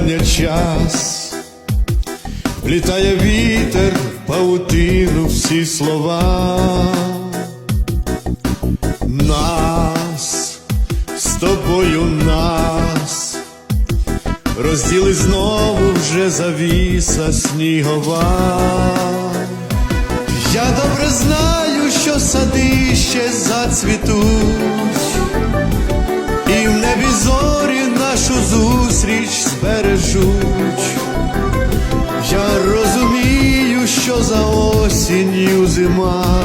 прощання час, влітає вітер в паутину всі слова. Нас з тобою нас розділи знову вже завіса снігова. Я добре знаю, що сади ще зацвітуть, і в небі нашу зустріч збережуть. Я розумію, що за осінню зима,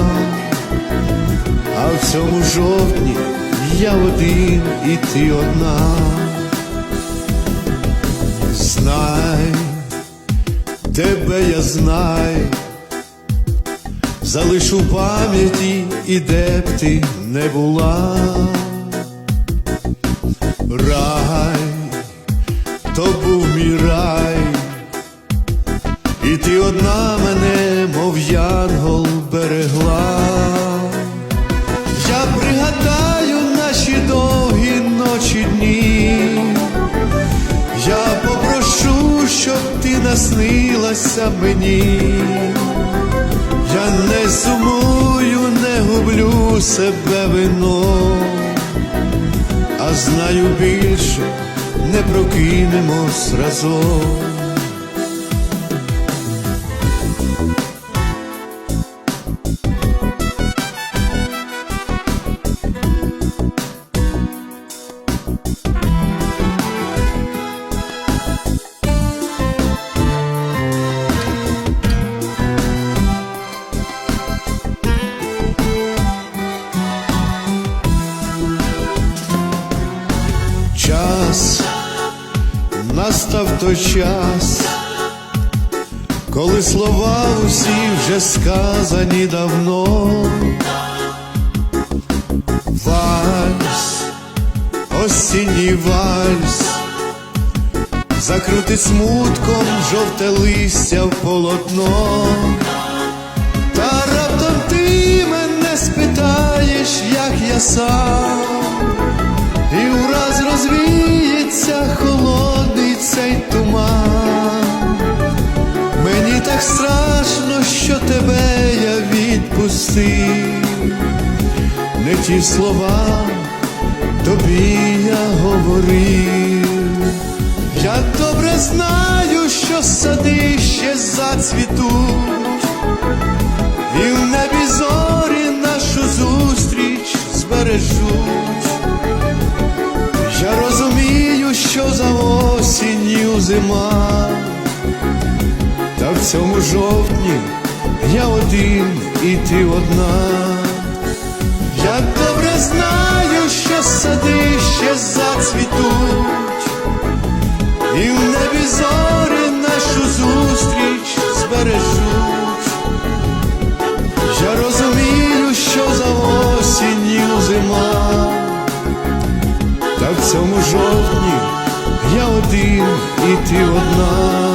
а в цьому жовтні я один і ти одна. Знай, тебе я знаю, залишу пам'яті і де б ти не була. Рай, одна мене, мов янгол, берегла. Я пригадаю наші довгі ночі дні. Я попрошу, щоб ти наснилася мені. Я не сумую, не гублю себе вино, а знаю більше, не прокинемось разом. Настав той час, коли слова усі вже сказані давно. Вальс, осінній вальс, закрутить смутком жовте листя в полотно. Відпустив, не ті слова тобі я говорив. Я добре знаю, що сади ще зацвітуть, і в небі зорі нашу зустріч збережуть. Я розумію, що за осінню зима, та в цьому жовтні я один і ти одна. Я добре знаю, що сади ще зацвітуть, і в небі зорі нашу зустріч збережуть. Я розумію, що за осінню зима. Та в цьому жовтні я один і ти одна.